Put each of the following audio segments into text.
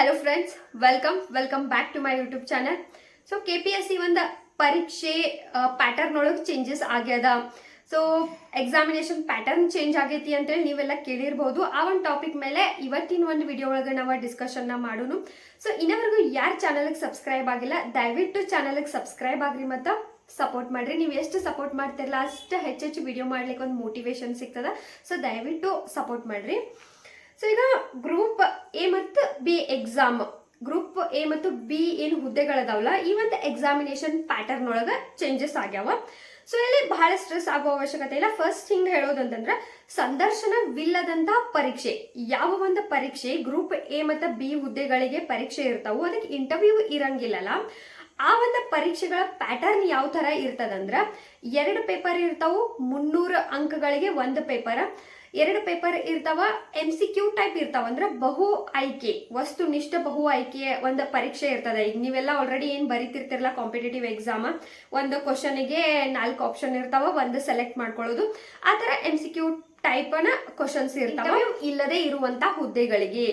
Hello friends welcome welcome back to my YouTube channel so K P S C ಒಂದು ಪರೀಕ್ಷೆ pattern ಒಳಗೆ changes ಆಗ್ಯದ. So examination pattern change ಆಗೈತಿ ಅಂತೇಳಿ ನೀವೆಲ್ಲ ಕೇಳಿರ್ಬೋದು. ಆ ಒಂದು ಟಾಪಿಕ್ ಮೇಲೆ ಇವತ್ತಿನ ಒಂದು ವಿಡಿಯೋ ಒಳಗೆ ನಾವು ಡಿಸ್ಕಷನ್ನ ಮಾಡೋನು. ಸೊ ಇನ್ನವರೆಗೂ ಯಾರು ಚಾನಲ್ಗೆ ಸಬ್ಸ್ಕ್ರೈಬ್ ಆಗಿಲ್ಲ, ದಯವಿಟ್ಟು ಚಾನಲ್ಗೆ ಸಬ್ಸ್ಕ್ರೈಬ್ ಆಗ್ರಿ ಮತ್ತು ಸಪೋರ್ಟ್ ಮಾಡಿರಿ. ನೀವು ಎಷ್ಟು ಸಪೋರ್ಟ್ ಮಾಡ್ತಿರಲ್ಲ ಅಷ್ಟು ಹೆಚ್ಚೆಚ್ಚು ವಿಡಿಯೋ ಮಾಡ್ಲಿಕ್ಕೆ ಒಂದು ಮೋಟಿವೇಶನ್ ಸಿಗ್ತದ. ಸೊ ದಯವಿಟ್ಟು ಸಪೋರ್ಟ್ ಮಾಡ್ರಿ. ಸೊ ಈಗ ಗ್ರೂಪ್ ಎ ಮತ್ತು ಬಿ ಎಕ್ಸಾಮ್ ಗ್ರೂಪ್ ಎ ಮತ್ತು ಬಿ ಏನು ಹುದ್ದೆಗಳದಾವಲ್ಲ, ಈ ಒಂದು ಎಕ್ಸಾಮಿನೇಷನ್ ಪ್ಯಾಟರ್ನ್ ಒಳಗೆ ಚೇಂಜಸ್ ಆಗ್ಯಾವ. ಸೊ ಇಲ್ಲಿ ಬಹಳ ಸ್ಟ್ರೆಸ್ ಆಗುವ ಅವಶ್ಯಕತೆ ಇಲ್ಲ. ಫಸ್ಟ್ ಹಿಂಗೆ ಹೇಳೋದಂತಂದ್ರೆ, ಸಂದರ್ಶನವಿಲ್ಲದಂತ ಪರೀಕ್ಷೆ. ಯಾವ ಒಂದು ಪರೀಕ್ಷೆ ಗ್ರೂಪ್ ಎ ಮತ್ತು ಬಿ ಹುದ್ದೆಗಳಿಗೆ ಪರೀಕ್ಷೆ ಇರ್ತಾವೋ, ಅದಕ್ಕೆ ಇಂಟರ್ವ್ಯೂ ಇರಂಗಿಲ್ಲಲ್ಲ. ಆ ಒಂದು ಪರೀಕ್ಷೆಗಳ ಪ್ಯಾಟರ್ನ್ ಯಾವ ತರ ಇರ್ತದಂದ್ರೆ, ಎರಡು ಪೇಪರ್ ಇರ್ತಾವು, ಮುನ್ನೂರು ಅಂಕಗಳಿಗೆ ಒಂದು ಪೇಪರ್ ಎರಡು ಪೇಪರ್ ಇರ್ತಾವ ಎಂ ಸಿ ಕ್ಯೂ ಟೈಪ್ ಇರ್ತಾವ. ಅಂದ್ರೆ ಬಹು ಆಯ್ಕೆ, ವಸ್ತುನಿಷ್ಠ ಬಹು ಆಯ್ಕೆ ಒಂದು ಪರೀಕ್ಷೆ ಇರ್ತದೆ. ಈಗ ನೀವೆಲ್ಲ ಆಲ್ರೆಡಿ ಏನ್ ಬರೀತಿರ್ತಿರಲ್ಲ ಕಾಂಪಿಟೇಟಿವ್ ಎಕ್ಸಾಮ್ ಒಂದು ಕ್ವಶನಿಗೆ ನಾಲ್ಕು ಆಪ್ಷನ್ ಇರ್ತಾವ, ಒಂದು ಸೆಲೆಕ್ಟ್ ಮಾಡ್ಕೊಳ್ಳೋದು. ಆ ತರ ಎಂ ಸಿ ಕ್ಯೂ ಟೈಪ್ನ ಕ್ವಶನ್ಸ್ ಇರ್ತಾವ. ಇಲ್ಲದೆ ಇರುವಂತಹ ಹುದ್ದೆಗಳಿಗೆ.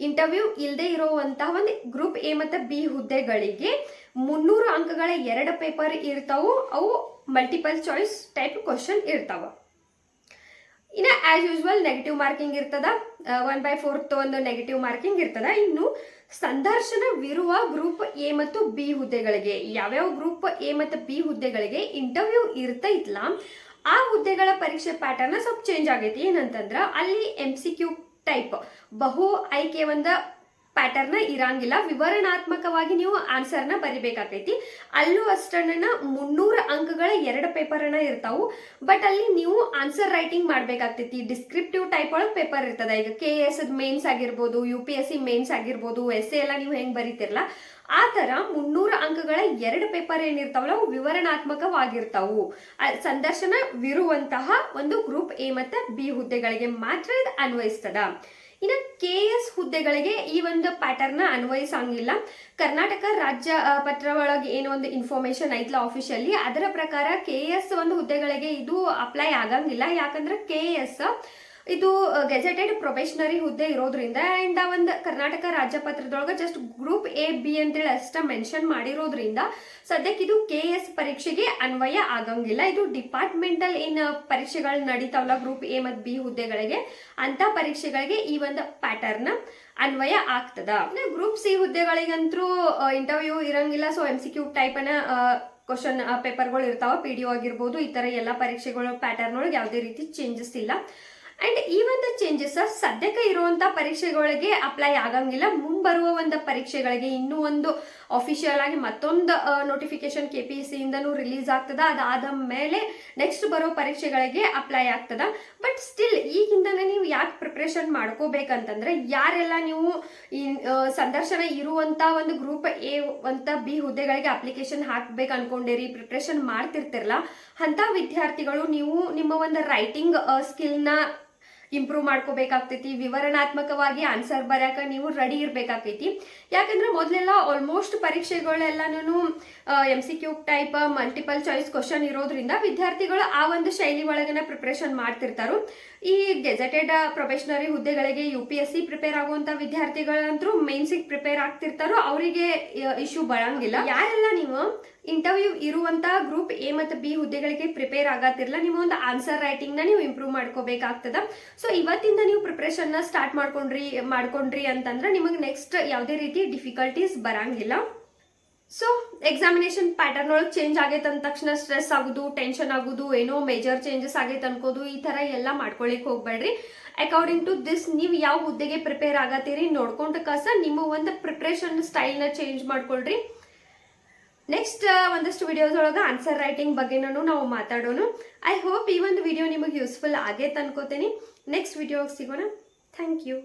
ಇಂಟರ್ವ್ಯೂ ಇಲ್ಲದೆ ಇರುವಂತಹ ಒಂದು ಗ್ರೂಪ್ ಎ ಮತ್ತು ಬಿ ಹುದ್ದೆಗಳಿಗೆ ಮುನ್ನೂರು ಅಂಕಗಳ ಎರಡು ಪೇಪರ್ ಇರ್ತಾವು. ಅವು ಮಲ್ಟಿಪಲ್ ಚಾಯ್ಸ್ ಟೈಪ್ ಕ್ವಶನ್ ಇರ್ತಾವ. ಇನ್ನು ಆ್ಯಸ್ ಯೂಸ್ವಲ್ ನೆಗೆಟಿವ್ ಮಾರ್ಕಿಂಗ್ ಇರ್ತದ. ಒನ್ ಬೈ ಫೋರ್ತ್ ಒಂದು ನೆಗೆಟಿವ್ ಮಾರ್ಕಿಂಗ್ ಇರ್ತದ. ಇನ್ನು ಸಂದರ್ಶನವಿರುವ ಗ್ರೂಪ್ ಎ ಮತ್ತು ಬಿ ಹುದ್ದೆಗಳಿಗೆ, ಯಾವ್ಯಾವ ಗ್ರೂಪ್ ಎ ಮತ್ತು ಬಿ ಹುದ್ದೆಗಳಿಗೆ ಇಂಟರ್ವ್ಯೂ ಇರ್ತೈತ್ಲ ಆ ಹುದ್ದೆಗಳ ಪರೀಕ್ಷೆ ಪ್ಯಾಟರ್ನ್ ಸ್ವಲ್ಪ ಚೇಂಜ್ ಆಗೈತಿ. ಏನಂತಂದ್ರೆ ಅಲ್ಲಿ ಎಂ ಸಿ ಕ್ಯೂ ಟೈಪ್ ಬಹು ಆಯ್ಕೆ ಒಂದ ಪ್ಯಾಟರ್ನ್ ಇರಂಗಿಲ್ಲ. ವಿವರಣಾತ್ಮಕವಾಗಿ ನೀವು ಆನ್ಸರ್ನ ಬರಿಬೇಕಾಕೈತಿ ಅಲ್ಲೂ ಅಷ್ಟನ್ನ ಮುನ್ನೂರು ಅಂಕಗಳ ಎರಡು ಪೇಪರ್ನ ಇರ್ತಾವು. ಬಟ್ ಅಲ್ಲಿ ನೀವು ಆನ್ಸರ್ ರೈಟಿಂಗ್ ಮಾಡ್ಬೇಕಾಗ್ತೈತಿ. ಡಿಸ್ಕ್ರಿಪ್ಟಿವ್ ಟೈಪ್ ಒಳಗೆ ಪೇಪರ್ ಇರ್ತದ. ಈಗ ಕೆ ಎಸ್ ಮೇನ್ಸ್ ಆಗಿರ್ಬೋದು U P S C mains ಆಗಿರ್ಬೋದು ಎಸ್ ಎಲ್ಲ ನೀವು ಹೆಂಗೆ ಬರೀತಿರಲ್ಲ ಆ ಥರ ಮುನ್ನೂರು ಅಂಕಗಳ ಎರಡು ಪೇಪರ್ ಏನಿರ್ತಾವಲ್ಲ, ಅವು ವಿವರಣಾತ್ಮಕವಾಗಿರ್ತಾವು. ಸಂದರ್ಶನವಿರುವಂತಹ ಒಂದು ಗ್ರೂಪ್ ಎ ಮತ್ತು ಬಿ ಹುದ್ದೆಗಳಿಗೆ ಮಾತ್ರ ಇದು ಅನ್ವಯಿಸ್ತದ. ಇನ್ನು ಕೆ ಎಸ್ ಹುದ್ದೆಗಳಿಗೆ ಈ ಒಂದು ಪ್ಯಾಟರ್ನ್ ಅನ್ವಯಿಸಂಗಿಲ್ಲ. ಕರ್ನಾಟಕ ರಾಜ್ಯ ಪತ್ರ ಒಳಗೆ ಏನೋ ಒಂದು ಇನ್ಫಾರ್ಮೇಶನ್ ಐತಲ್ಲ ಆಫಿಷಿಯಲಿ ಅದರ ಪ್ರಕಾರ ಕೆ ಎಸ್ ಒಂದು ಹುದ್ದೆಗಳಿಗೆ ಇದು ಅಪ್ಲೈ ಆಗಂಗಿಲ್ಲ. ಯಾಕಂದ್ರೆ ಕೆ ಎಸ್ ಇದು ಗೆಜೆಟೆಡ್ ಪ್ರೊಫೆಷನರಿ ಹುದ್ದೆ ಇರೋದ್ರಿಂದ ಅಂಡ್ ಆ ಒಂದು ಕರ್ನಾಟಕ ರಾಜ್ಯ ಪತ್ರದೊಳಗೆ ಜಸ್ಟ್ ಗ್ರೂಪ್ ಎ ಬಿ ಅಂತೇಳಿ ಅಷ್ಟ ಮೆನ್ಷನ್ ಮಾಡಿರೋದ್ರಿಂದ ಸದ್ಯಕ್ಕೆ ಇದು ಕೆ ಎಸ್ ಪರೀಕ್ಷೆಗೆ ಅನ್ವಯ ಆಗಂಗಿಲ್ಲ. ಇದು ಡಿಪಾರ್ಟ್ಮೆಂಟಲ್ ಏನ್ ಪರೀಕ್ಷೆಗಳು ನಡೀತಾವಲ್ಲ ಗ್ರೂಪ್ ಎ ಮತ್ತು ಬಿ ಹುದ್ದೆಗಳಿಗೆ, ಅಂತ ಪರೀಕ್ಷೆಗಳಿಗೆ ಈ ಒಂದು ಪ್ಯಾಟರ್ನ್ ಅನ್ವಯ ಆಗ್ತದ. ಗ್ರೂಪ್ ಸಿ ಹುದ್ದೆಗಳಿಗಂತೂ ಇಂಟರ್ವ್ಯೂ ಇರಂಗಿಲ್ಲ ಸೊ ಎಂ ಸಿ ಕ್ಯೂ ಟೈಪನ ಕ್ವಶನ್ ಪೇಪರ್ಗಳು ಇರ್ತಾವ ಪಿ ಡಿ ಆಗಿರ್ಬೋದು, ಈ ತರ ಎಲ್ಲ ಪರೀಕ್ಷೆಗಳ ಪ್ಯಾಟರ್ನ್ ಒಳಗೆ ಯಾವುದೇ ರೀತಿ ಚೇಂಜಸ್ ಇಲ್ಲ. ಅಂಡ್ ಈ ಒಂದು ಚೇಂಜಸ್ ಸದ್ಯಕ್ಕೆ ಇರುವಂತ ಪರೀಕ್ಷೆಗಳಿಗೆ ಅಪ್ಲೈ ಆಗಂಗಿಲ್ಲ. ಮುಂಬರುವ ಒಂದು ಪರೀಕ್ಷೆಗಳಿಗೆ ಇನ್ನೂ ಒಂದು ಅಫಿಷಿಯಲ್ ಆಗಿ ಮತ್ತೊಂದು ನೋಟಿಫಿಕೇಶನ್ ಕೆ ಪಿ ಇಂದನೂ ರಿಲೀಸ್ ಆಗ್ತದ. ಅದಾದ ಮೇಲೆ ನೆಕ್ಸ್ಟ್ ಬರೋ ಪರೀಕ್ಷೆಗಳಿಗೆ ಅಪ್ಲೈ ಆಗ್ತದ. ಬಟ್ ಸ್ಟಿಲ್ ಈಗಿಂದನೇ ನೀವು ಯಾಕೆ ಪ್ರಿಪ್ರೇಷನ್ ಮಾಡ್ಕೋಬೇಕಂತಂದ್ರೆ ಯಾರೆಲ್ಲ ನೀವು ಈ ಸಂದರ್ಶನ ಇರುವಂತ ಒಂದು ಗ್ರೂಪ್ ಎ ಅಂತ ಬಿ ಹುದ್ದೆಗಳಿಗೆ ಅಪ್ಲಿಕೇಶನ್ ಹಾಕ್ಬೇಕು ಅನ್ಕೊಂಡಿರಿ ಪ್ರಿಪ್ರೇಷನ್ ಮಾಡ್ತಿರ್ತಿರಲ್ಲ ಅಂತ ವಿದ್ಯಾರ್ಥಿಗಳು ನೀವು ನಿಮ್ಮ ಒಂದು ರೈಟಿಂಗ್ ಸ್ಕಿಲ್ನ ಇಂಪ್ರೂವ್ ಮಾಡ್ಕೋಬೇಕಾಗ್ತೈತಿ, ವಿವರಣಾತ್ಮಕವಾಗಿ ಆನ್ಸರ್ ಬರ್ಯಾಕ ನೀವು ರೆಡಿ ಇರ್ಬೇಕಾಗ್ತೈತಿ. ಯಾಕಂದ್ರೆ ಮೊದಲೆಲ್ಲ almost ಪರೀಕ್ಷೆಗಳೆಲ್ಲನೂ M C Q type multiple choice question ಇರೋದ್ರಿಂದ ವಿದ್ಯಾರ್ಥಿಗಳು ಆ ಒಂದು ಶೈಲಿ ಒಳಗನ ಪ್ರಿಪ್ರೇಷನ್ ಮಾಡ್ತಿರ್ತಾರೋ. ಈ ಗೆಜೆಟೆಡ್ ಪ್ರೊಫೆಷನರಿ ಹುದ್ದೆಗಳಿಗೆ U P S C prepare ಆಗುವಂತ ವಿದ್ಯಾರ್ಥಿಗಳಂತರೂ ಮೇನ್ಸಿಗೆ ಪ್ರಿಪೇರ್ ಆಗ್ತಿರ್ತಾರೋ. ಅವರಿಗೆ ಇಶ್ಯೂ ಬರಂಗಿಲ್ಲ. ಯಾರೆಲ್ಲ ನೀವು ಇಂಟರ್ವ್ಯೂ ಇರುವಂತಹ ಗ್ರೂಪ್ ಎ ಮತ್ತು ಬಿ ಹುದ್ದೆಗಳಿಗೆ ಪ್ರಿಪೇರ್ ಆಗತ್ತಿರಲ್ಲ ನಿಮ್ಮ ಒಂದು ಆನ್ಸರ್ ರೈಟಿಂಗ್ನ ನೀವು ಇಂಪ್ರೂವ್ ಮಾಡ್ಕೋಬೇಕಾಗ್ತದ. ಸೊ ಇವತ್ತಿಂದ ನೀವು ಪ್ರಿಪ್ರೇಷನ್ನ ಸ್ಟಾರ್ಟ್ ಮಾಡ್ಕೊಂಡ್ರಿ ಮಾಡ್ಕೊಂಡ್ರಿ ಅಂತಂದ್ರೆ ನಿಮಗೆ ನೆಕ್ಸ್ಟ್ ಯಾವುದೇ ರೀತಿ ಡಿಫಿಕಲ್ಟೀಸ್ ಬರಂಗಿಲ್ಲ. ಸೊ ಎಕ್ಸಾಮಿನೇಷನ್ ಪ್ಯಾಟರ್ನ್ ಒಳಗೆ ಚೇಂಜ್ ಆಗೈತೆ ಅಂದ ತಕ್ಷಣ ಸ್ಟ್ರೆಸ್ ಆಗೋದು ಟೆನ್ಷನ್ ಆಗೋದು, ಏನೋ ಮೇಜರ್ ಚೇಂಜಸ್ ಆಗೈತೆ ಅನ್ಕೋದು, ಈ ತರ ಎಲ್ಲ ಮಾಡ್ಕೊಳ್ಳಿಕ್ಕೆ ಹೋಗ್ಬೇಡ್ರಿ. ಅಕಾರ್ಡಿಂಗ್ ಟು ದಿಸ್ ನೀವು ಯಾವ ಹುದ್ದೆಗೆ ಪ್ರಿಪೇರ್ ಆಗತ್ತೀರಿ ನೋಡ್ಕೊಂಡು ಕಸ, ನಿಮ್ಮ ಒಂದು ಪ್ರಿಪ್ರೇಷನ್ ಸ್ಟೈಲ್ನ ಚೇಂಜ್ ಮಾಡ್ಕೊಳ್ರಿ. ನೆಕ್ಸ್ಟ್ ಒಂದಷ್ಟು ವಿಡಿಯೋಸ್ ಒಳಗೆ ಆನ್ಸರ್ ರೈಟಿಂಗ್ ಬಗ್ಗೆನೂ ನಾವು ಮಾತಾಡೋಣ ಐ ಹೋಪ್ ಈ ಒಂದು ವಿಡಿಯೋ ನಿಮಗೆ ಯೂಸ್ಫುಲ್ ಆಗೈತೆ ಅನ್ಕೋತೀನಿ ನೆಕ್ಸ್ಟ್ ವಿಡಿಯೋಗೆ ಸಿಗೋಣ. Thank you